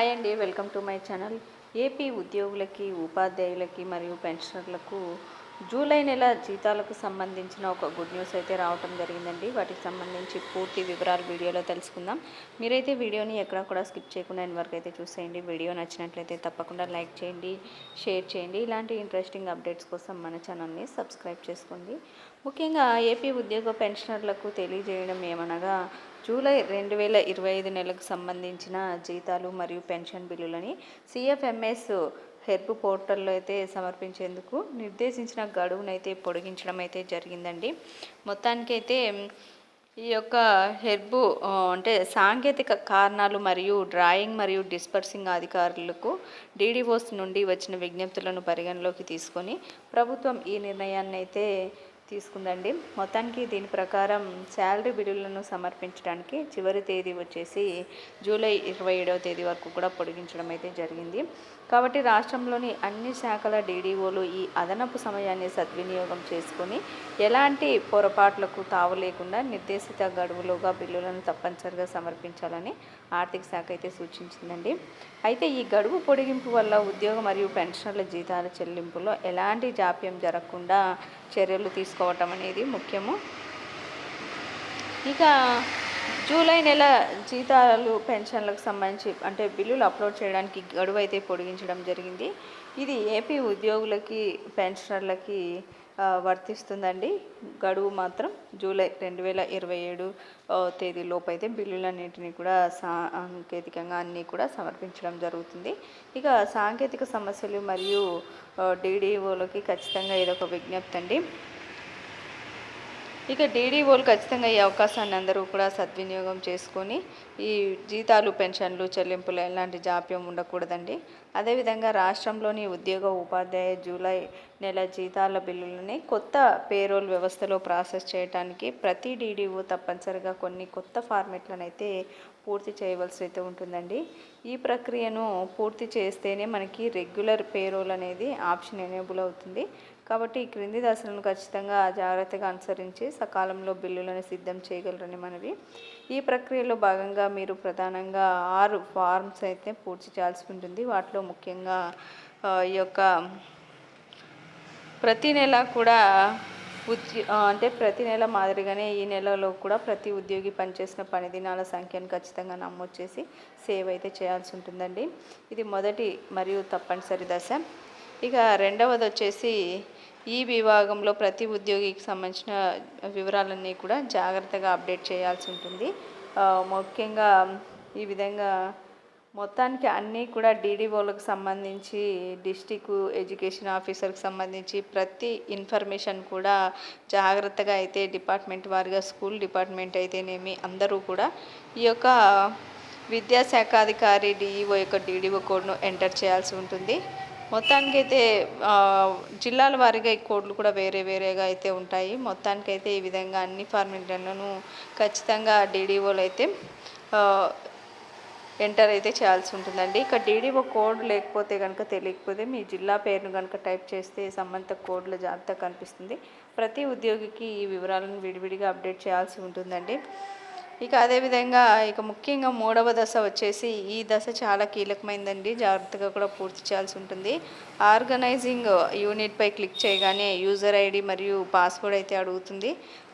Hi అండి welcome to my channel. AP ఉద్యోగులకి ఉపాధ్యాయులకి మరియు పెన్షనర్లకు జూలై నెల జీతాలకు సంబంధించిన ఒక గుడ్ న్యూస్ అయితే రావటం జరిగిందండి. వాటికి సంబంధించి పూర్తి వివరాలు వీడియోలో తెలుసుకుందాం. మీరైతే వీడియోని ఎక్కడ కూడా స్కిప్ చేయకుండా ఎన్ని వరకు అయితే చూసేయండి. వీడియో నచ్చినట్లయితే తప్పకుండా లైక్ చేయండి షేర్ చేయండి. ఇలాంటి ఇంట్రెస్టింగ్ అప్డేట్స్ కోసం మన ఛానల్ని సబ్స్క్రైబ్ చేసుకోండి. ముఖ్యంగా ఏపీ ఉద్యోగ పెన్షనర్లకు తెలియజేయడం ఏమనగా జూలై రెండు వేల ఇరవై ఐదు నెలకు సంబంధించిన జీతాలు మరియు పెన్షన్ బిల్లులని సిఎఫ్ఎంఎస్ హెర్బ్ పోర్టల్లో అయితే సమర్పించేందుకు నిర్దేశించిన గడువునైతే పొడిగించడం అయితే జరిగిందండి. మొత్తానికైతే ఈ యొక్క హెర్బ్ అంటే సాంకేతిక కారణాలు మరియు డ్రాయింగ్ మరియు డిస్పర్సింగ్ అధికారులకు డీడీఓస్ నుండి వచ్చిన విజ్ఞప్తులను పరిగణలోకి తీసుకొని ప్రభుత్వం ఈ నిర్ణయాన్ని అయితే తీసుకుందండి. మొత్తానికి దీని ప్రకారం శాలరీ బిల్లులను సమర్పించడానికి చివరి తేదీ వచ్చేసి జూలై ఇరవై ఏడవ తేదీ వరకు కూడా పొడిగించడం అయితే జరిగింది. కాబట్టి రాష్ట్రంలోని అన్ని శాఖల డీడీఓలు ఈ అదనపు సమయాన్ని సద్వినియోగం చేసుకొని ఎలాంటి పొరపాట్లకు తావు లేకుండా నిర్దేశిత గడువులోగా బిల్లులను తప్పనిసరిగా సమర్పించాలని ఆర్థిక శాఖ అయితే సూచించిందండి. అయితే ఈ గడువు పొడిగింపు వల్ల ఉద్యోగ మరియు పెన్షన్ల జీతాల చెల్లింపులో ఎలాంటి జాప్యం జరగకుండా చర్యలు తీసుకోవటం అనేది ముఖ్యము. ఇక జూలై నెల జీతాలు పెన్షన్లకు సంబంధించి అంటే బిల్లులు అప్లోడ్ చేయడానికి గడువు అయితే పొడిగించడం జరిగింది. ఇది ఏపీ ఉద్యోగులకి పెన్షనర్లకి వర్తిస్తుందండి. గడువు మాత్రం జూలై రెండు వేల ఇరవై ఏడు తేదీ లోపైతే బిల్లులన్నింటినీ కూడా సాంకేతికంగా అన్నీ కూడా సమర్పించడం జరుగుతుంది. ఇక సాంకేతిక సమస్యలు మరియు డీడీఓలకి ఖచ్చితంగా ఇదొక విజ్ఞప్తి అండి. ఇక డీడీఓలు ఖచ్చితంగా ఈ అవకాశాన్ని అందరూ కూడా సద్వినియోగం చేసుకొని ఈ జీతాలు పెన్షన్లు చెల్లింపులు ఎలాంటి జాప్యం ఉండకూడదండి. అదేవిధంగా రాష్ట్రంలోని ఉద్యోగ ఉపాధ్యాయ జూలై నెల జీతాల బిల్లులని కొత్త పేరోల్ వ్యవస్థలో ప్రాసెస్ చేయడానికి ప్రతి డీడీఓ తప్పనిసరిగా కొన్ని కొత్త ఫార్మెట్లను అయితే పూర్తి చేయవలసి అయితే ఉంటుందండి. ఈ ప్రక్రియను పూర్తి చేస్తేనే మనకి రెగ్యులర్ పేరోల్ అనేది ఆప్షన్ ఎనేబుల్ అవుతుంది. కాబట్టి ఈ క్రింది దశలను ఖచ్చితంగా జాగ్రత్తగా అనుసరించి సకాలంలో బిల్లులను సిద్ధం చేయగలరని మనవి. ఈ ప్రక్రియలో భాగంగా మీరు ప్రధానంగా ఆరు ఫార్మ్స్ అయితే పూర్తి చేయాల్సి ఉంటుంది. వాటిలో ముఖ్యంగా ఈ యొక్క ప్రతి నెల కూడా ఉద్యో అంటే ప్రతి నెల మాదిరిగానే ఈ నెలలో కూడా ప్రతి ఉద్యోగి పనిచేసిన పని దినాల సంఖ్యను ఖచ్చితంగా నమోదు చేసి సేవ్ అయితే చేయాల్సి ఉంటుందండి. ఇది మొదటి మరియు తప్పనిసరి దశ. ఇక రెండవది వచ్చేసి ఈ విభాగంలో ప్రతి ఉద్యోగికి సంబంధించిన వివరాలన్నీ కూడా జాగ్రత్తగా అప్డేట్ చేయాల్సి ఉంటుంది. ముఖ్యంగా ఈ విధంగా మొత్తానికి అన్నీ కూడా డీడీఓలకు సంబంధించి డిస్టిక్ ఎడ్యుకేషన్ ఆఫీసర్కి సంబంధించి ప్రతి ఇన్ఫర్మేషన్ కూడా జాగ్రత్తగా అయితే డిపార్ట్మెంట్ వారిగా స్కూల్ డిపార్ట్మెంట్ అయితేనేమి అందరూ కూడా ఈ యొక్క విద్యాశాఖాధికారి డిఈఓ యొక్క డీడీఓ కోడ్ను ఎంటర్ చేయాల్సి ఉంటుంది. మొత్తానికైతే జిల్లాల వారీగా ఈ కోడ్లు కూడా వేరే వేరేగా అయితే ఉంటాయి. మొత్తానికైతే ఈ విధంగా అన్ని ఫార్మాట్లను ఖచ్చితంగా డీడీఓలు అయితే ఎంటర్ అయితే చేయాల్సి ఉంటుందండి. ఇక డీడీఓ కోడ్ లేకపోతే కనుక తెలియకపోతే మీ జిల్లా పేరును కనుక టైప్ చేస్తే సంబంధిత కోడ్ల జాబితా కనిపిస్తుంది. ప్రతి ఉద్యోగికి ఈ వివరాలను విడివిడిగా అప్డేట్ చేయాల్సి ఉంటుందండి. ఇక అదేవిధంగా ఇక ముఖ్యంగా మూడవ దశ వచ్చేసి ఈ దశ చాలా కీలకమైందండి. జాగ్రత్తగా కూడా పూర్తి చేయాల్సి ఉంటుంది. ఆర్గనైజింగ్ యూనిట్పై క్లిక్ చేయగానే యూజర్ ఐడి మరియు పాస్వర్డ్ అయితే అడుగుతుంది.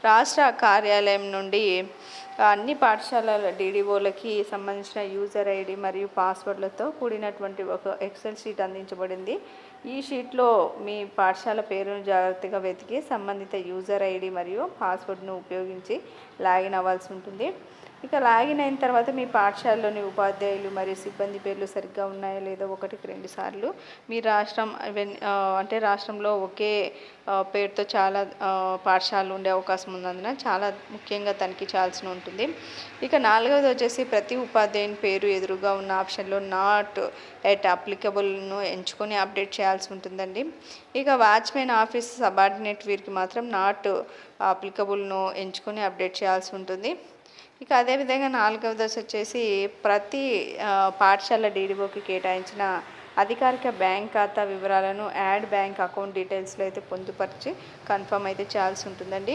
రాష్ట్ర కార్యాలయం నుండి అన్ని పాఠశాలల డీడీఓలకి సంబంధించిన యూజర్ ఐడి మరియు పాస్వర్డ్లతో కూడినటువంటి ఒక ఎక్సెల్ షీట్ అందించబడింది. ఈ షీట్లో మీ పాఠశాల పేరును జాగ్రత్తగా వెతికి సంబంధిత యూజర్ ఐడి మరియు పాస్వర్డ్ను ఉపయోగించి లాగిన్ అవ్వాల్సి ఉంటుంది. ఇక లాగిన్ అయిన తర్వాత మీ పాఠశాలలోని ఉపాధ్యాయులు మరియు సిబ్బంది పేర్లు సరిగ్గా ఉన్నాయో లేదో ఒకటికి రెండు సార్లు. మీ రాష్ట్రం వెన్- అంటే రాష్ట్రంలో ఒకే పేరుతో చాలా పాఠశాలలు ఉండే అవకాశం ఉన్నందున చాలా ముఖ్యంగా తనిఖీ చేయాల్సి ఉంటుంది. ఇక నాలుగవది వచ్చేసి ప్రతి ఉపాధ్యాయుని పేరు ఎదురుగా ఉన్న ఆప్షన్లో నాట్ ఎట్ అప్లికబుల్ను ఎంచుకొని అప్డేట్ చేయాల్సి ఉంటుందండి. ఇక వాచ్మెన్ ఆఫీస్ సబార్డినేట్ వీరికి మాత్రం నాట్ అప్లికబుల్ను ఎంచుకొని అప్డేట్ చేయాల్సి ఉంటుంది. ఇక అదేవిధంగా నాలుగవ దశ వచ్చేసి ప్రతి పాఠశాల డీడీఓకి కేటాయించిన అధికారిక బ్యాంక్ ఖాతా వివరాలను యాడ్ బ్యాంక్ అకౌంట్ డీటెయిల్స్లో అయితే పొందుపరిచి కన్ఫర్మ్ అయితే చేయాల్సి ఉంటుందండి.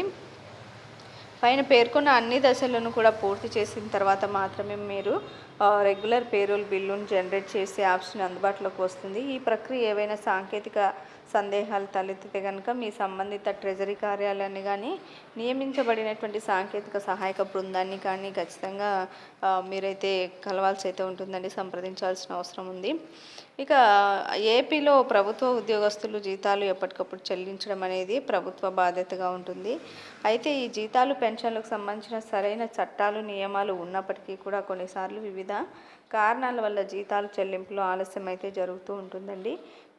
పైన పేర్కొన్న అన్ని దశలను కూడా పూర్తి చేసిన తర్వాత మాత్రమే మీరు రెగ్యులర్ పేరోల్ బిల్లును జనరేట్ చేసే ఆప్షన్ అందుబాటులోకి వస్తుంది. ఈ ప్రక్రియ ఏవైనా సాంకేతిక సందేహాలు తలెత్తితే కనుక మీ సంబంధిత ట్రెజరీ కార్యాలయాన్ని కానీ నియమించబడినటువంటి సాంకేతిక సహాయక బృందాన్ని కానీ ఖచ్చితంగా మీరైతే కలవాల్సి అయితే ఉంటుందండి సంప్రదించాల్సిన అవసరం ఉంది. ఇక ఏపీలో ప్రభుత్వ ఉద్యోగస్తులు జీతాలు ఎప్పటికప్పుడు చెల్లించడం అనేది ప్రభుత్వ బాధ్యతగా ఉంటుంది. అయితే ఈ జీతాలు పెన్షన్లకు సంబంధించిన సరైన చట్టాలు నియమాలు ఉన్నప్పటికీ కూడా కొన్నిసార్లు వివిధ కారణాల వల్ల జీతాలు చెల్లింపులో ఆలస్యం అయితే జరుగుతూ ఉంటుందండి.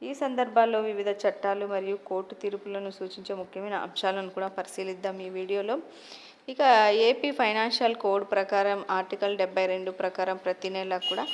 ఈ సందర్భాల్లో వివిధ చట్టాలు మరియు కోర్టు తీర్పులను సూచించే ముఖ్యమైన అంశాలను కూడా పరిశీలిద్దాం ఈ వీడియోలో. ఇక ఏపీ ఫైనాన్షియల్ కోడ్ ప్రకారం ఆర్టికల్ డెబ్బై రెండు ప్రకారం ప్రతి నెల కూడా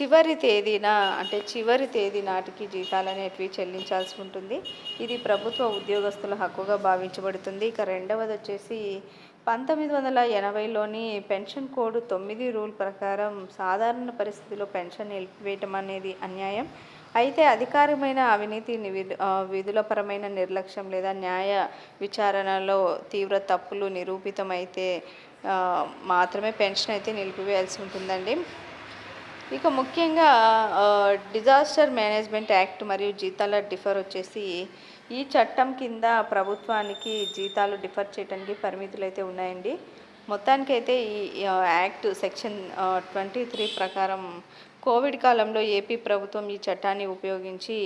చివరి తేదీన అంటే చివరి తేదీ నాటికి జీతాలు అనేటివి చెల్లించాల్సి ఉంటుంది. ఇది ప్రభుత్వ ఉద్యోగస్తుల హక్కుగా భావించబడుతుంది. ఇక రెండవది వచ్చేసి పంతొమ్మిది వందల ఎనభైలోని పెన్షన్ కోడ్ తొమ్మిది రూల్ ప్రకారం సాధారణ పరిస్థితిలో పెన్షన్ నిలిపివేయటం అనేది అన్యాయం. అయితే అధికారమైన అవినీతి నివి- విధులపరమైన నిర్లక్ష్యం లేదా న్యాయ విచారణలో తీవ్ర తప్పులు నిరూపితమైతే మాత్రమే పెన్షన్ అయితే నిలిపివేయాల్సి ఉంటుందండి. ఇక ముఖ్యంగా డిజాస్టర్ మేనేజ్మెంట్ యాక్ట్ మరియు జీతాల డిఫర్ వచ్చేసి ఈ చట్టం కింద ప్రభుత్వానికి జీతాలు డిఫర్ చేయడానికి పరిమితులు అయితే ఉన్నాయండి. మొత్తానికైతే ఈ యాక్ట్ సెక్షన్ ట్వంటీ త్రీ ప్రకారం కోవిడ్ కాలంలో ఏపీ ప్రభుత్వం ఈ చట్టాన్ని ఉపయోగించి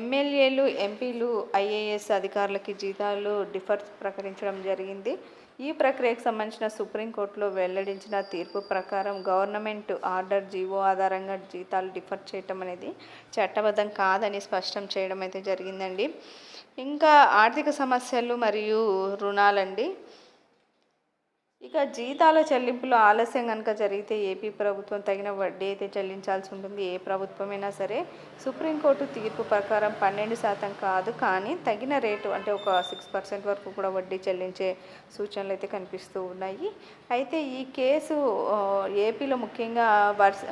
ఎమ్మెల్యేలు ఎంపీలు ఐఏఎస్ అధికారులకి జీతాలు డిఫర్ ప్రకటించడం జరిగింది. ఈ ప్రక్రియకు సంబంధించిన సుప్రీంకోర్టులో వెల్లడించిన తీర్పు ప్రకారం గవర్నమెంట్ ఆర్డర్ జీవో ఆధారంగా జీతాలు డిఫర్ చేయటం అనేది చట్టబద్ధం కాదని స్పష్టం చేయడం అయితే జరిగిందండి. ఇంకా ఆర్థిక సమస్యలు మరియు రుణాలండి. ఇక జీతాల చెల్లింపులో ఆలస్యం కనుక జరిగితే ఏపీ ప్రభుత్వం తగిన వడ్డీ అయితే చెల్లించాల్సి ఉంటుంది. ఏ ప్రభుత్వమైనా సరే సుప్రీంకోర్టు తీర్పు ప్రకారం పన్నెండు శాతం కాదు. కానీ తగిన రేటు అంటే ఒక సిక్స్ పర్సెంట్ వరకు కూడా వడ్డీ చెల్లించే సూచనలు అయితే కనిపిస్తూ ఉన్నాయి. అయితే ఈ కేసు ఏపీలో ముఖ్యంగా verse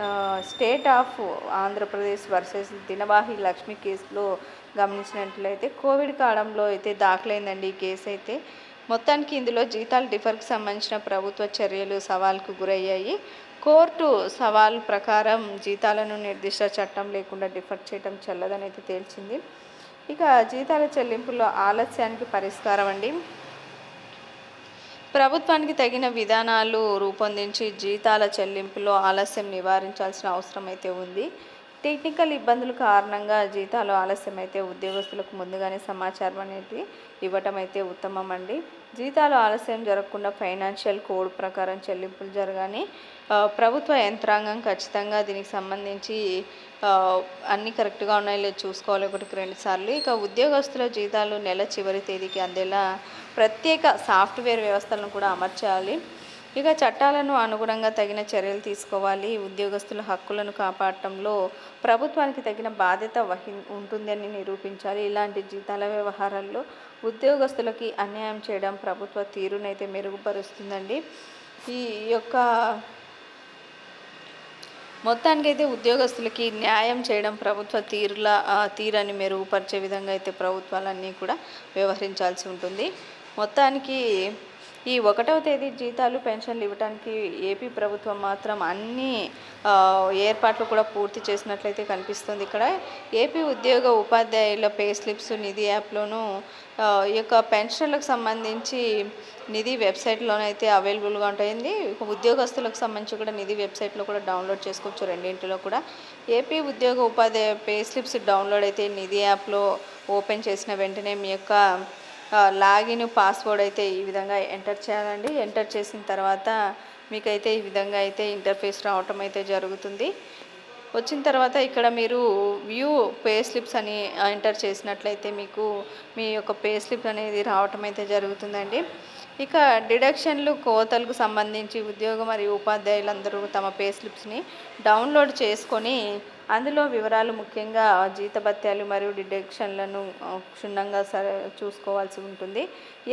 state of Andhra Pradesh versus Dinavahi Lakshmi కేసులో గమనించినట్లయితే కోవిడ్ కాలంలో అయితే దాఖలైందండి ఈ కేసు అయితే మొత్తానికి ఇందులో జీతాల డిఫర్కి సంబంధించిన ప్రభుత్వ చర్యలు సవాల్కు గురయ్యాయి. కోర్టు సవాల్ ప్రకారం జీతాలను నిర్దిష్ట చట్టం లేకుండా డిఫర్ చేయడం చెల్లదని అయితే తేల్చింది. ఇక జీతాల చెల్లింపులో ఆలస్యానికి పరిష్కారం అండి. ప్రభుత్వానికి తగిన విధానాలు రూపొందించి జీతాల చెల్లింపులో ఆలస్యం నివారించాల్సిన అవసరం అయితే ఉంది. టెక్నికల్ ఇబ్బందుల కారణంగా జీతాలు ఆలస్యం అయితే ఉద్యోగస్తులకు ముందుగానే సమాచారం అనేది ఇవ్వటం అయితే ఉత్తమం అండి జీతాలు ఆలస్యం జరగకుండా ఫైనాన్షియల్ కోడ్ ప్రకారం చెల్లింపులు జరగాని ప్రభుత్వ యంత్రాంగం ఖచ్చితంగా దీనికి సంబంధించి అన్నీ కరెక్ట్గా ఉన్నాయో లేదో చూసుకోవాలి ఒకటికి రెండు సార్లు. ఇక ఉద్యోగస్తుల జీతాలు నెల చివరి తేదీకి అందేలా ప్రత్యేక సాఫ్ట్వేర్ వ్యవస్థలను కూడా అమర్చాలి. ఇక చట్టాలను అనుగుణంగా తగిన చర్యలు తీసుకోవాలి. ఉద్యోగస్తుల హక్కులను కాపాడటంలో ప్రభుత్వానికి తగిన బాధ్యత వహి ఉంటుందని నిరూపించాలి ఇలాంటి జీతాల వ్యవహారాల్లో ఉద్యోగస్తులకి అన్యాయం చేయడం ప్రభుత్వ తీరునైతే మెరుగుపరుస్తుందండి. ఈ యొక్క మొత్తానికైతే ఉద్యోగస్తులకి న్యాయం చేయడం ప్రభుత్వ తీరుల తీరని మెరుగుపరిచే విధంగా అయితే ప్రభుత్వాలన్నీ కూడా వ్యవహరించాల్సి ఉంటుంది. మొత్తానికి ఈ ఒకటవ తేదీ జీతాలు పెన్షన్లు ఇవ్వడానికి ఏపీ ప్రభుత్వం మాత్రం అన్ని ఏర్పాట్లు కూడా పూర్తి చేసినట్లయితే కనిపిస్తుంది. ఇక్కడ ఏపీ ఉద్యోగ ఉపాధ్యాయుల పే స్లిప్స్ నిధి యాప్లోనూ ఈ యొక్క పెన్షన్లకు సంబంధించి నిధి వెబ్సైట్లోనైతే అవైలబుల్గా ఉంటుంది ఉద్యోగస్తులకు సంబంధించి కూడా నిధి వెబ్సైట్లో కూడా డౌన్లోడ్ చేసుకోవచ్చు రెండింటిలో కూడా. ఏపీ ఉద్యోగ ఉపాధ్యాయ పే స్లిప్స్ డౌన్లోడ్ అయితే నిధి యాప్లో ఓపెన్ చేసిన వెంటనే మీ యొక్క లాగిన్ పాస్వర్డ్ అయితే ఈ విధంగా ఎంటర్ చేయాలండి. ఎంటర్ చేసిన తర్వాత మీకైతే ఈ విధంగా అయితే ఇంటర్ఫేస్ రావటం అయితే జరుగుతుంది. వచ్చిన తర్వాత ఇక్కడ మీరు వ్యూ పే స్లిప్స్ అని ఎంటర్ చేసినట్లయితే మీకు మీ యొక్క పే స్లిప్ అనేది రావటం అయితే జరుగుతుందండి. ఇక డిడక్షన్లు కోతలకు సంబంధించి ఉద్యోగ మరియు ఉపాధ్యాయులందరూ తమ పే స్లిప్స్ని డౌన్లోడ్ చేసుకొని అందులో వివరాలు ముఖ్యంగా జీతభత్యాలు మరియు డిడక్షన్లను క్షుణ్ణంగా సరే చూసుకోవాల్సి ఉంటుంది.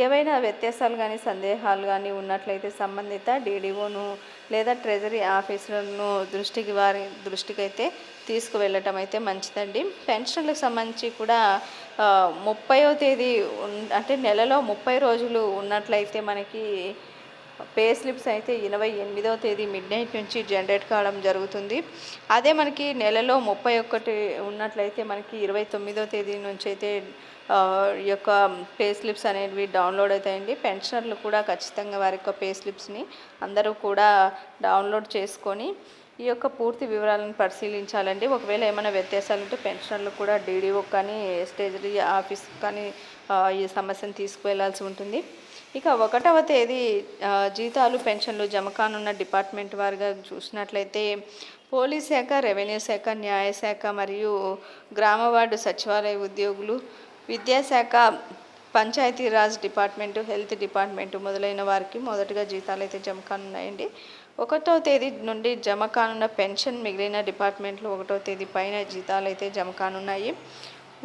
ఏవైనా వ్యత్యాసాలు కానీ సందేహాలు కానీ ఉన్నట్లయితే సంబంధిత డీడీఓను లేదా ట్రెజరీ ఆఫీసులను దృష్టికి వారి దృష్టికి అయితే తీసుకువెళ్ళటం అయితే మంచిదండి. పెన్షన్లకు సంబంధించి కూడా ముప్పయో ముప్పైవ తేదీ అంటే నెలలో ముప్పై రోజులు ఉన్నట్లయితే మనకి పే స్లిప్స్ అయితే ఇరవై ఎనిమిదవ తేదీ మిడ్ నైట్ నుంచి జనరేట్ కావడం జరుగుతుంది. అదే మనకి నెలలో ముప్పై ఒకటి ఉన్నట్లయితే మనకి ఇరవై తొమ్మిదవ తేదీ నుంచి అయితే ఈ యొక్క పే స్లిప్స్ అనేవి డౌన్లోడ్ అవుతాయండి. పెన్షనర్లు కూడా ఖచ్చితంగా వారి యొక్క పే స్లిప్స్ని అందరూ కూడా డౌన్లోడ్ చేసుకొని ఈ యొక్క పూర్తి వివరాలను పరిశీలించాలండి. ఒకవేళ ఏమైనా వ్యత్యాసాలు ఉంటే పెన్షనర్లు కూడా డీడీఓ కానీ స్టేజరీ ఆఫీస్ కానీ ఈ సమస్యను తీసుకువెళ్ళాల్సి ఉంటుంది. ఇక ఒకటవ తేదీ జీతాలు పెన్షన్లు జమ కానున్న డిపార్ట్మెంట్ వారిగా చూసినట్లయితే పోలీస్ శాఖ రెవెన్యూ శాఖ న్యాయశాఖ మరియు గ్రామ వార్డు సచివాలయ ఉద్యోగులు విద్యాశాఖ పంచాయతీరాజ్ డిపార్ట్మెంటు హెల్త్ డిపార్ట్మెంటు మొదలైన వారికి మొదటగా జీతాలు అయితే జమ కానున్నాయండి. ఒకటో తేదీ నుండి జమ కానున్న పెన్షన్ మిగిలిన డిపార్ట్మెంట్లు ఒకటో తేదీ పైన జీతాలు అయితే జమ కానున్నాయి.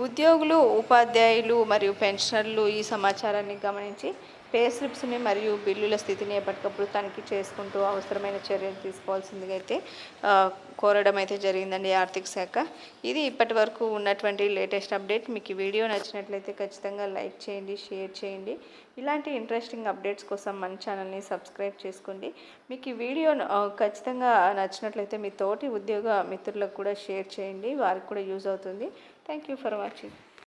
ఉద్యోగులు ఉపాధ్యాయులు మరియు పెన్షనర్లు ఈ సమాచారాన్ని గమనించి పే స్లిప్స్ని మరియు బిల్లుల స్థితిని ఎప్పటికప్పుడు తనిఖీ చేసుకుంటూ అవసరమైన చర్యలు తీసుకోవాల్సిందిగా అయితే కోరడం అయితే జరిగిందండి ఆర్థిక శాఖ. ఇది ఇప్పటి వరకు ఉన్నటువంటి లేటెస్ట్ అప్డేట్. మీకు ఈ వీడియో నచ్చినట్లయితే ఖచ్చితంగా లైక్ చేయండి షేర్ చేయండి. ఇలాంటి ఇంట్రెస్టింగ్ అప్డేట్స్ కోసం మన ఛానల్ని సబ్స్క్రైబ్ చేసుకోండి. మీకు ఈ వీడియో ఖచ్చితంగా నచ్చినట్లయితే మీ తోటి ఉద్యోగ మిత్రులకు కూడా షేర్ చేయండి. వారికి కూడా యూజ్ అవుతుంది. Thank you for watching.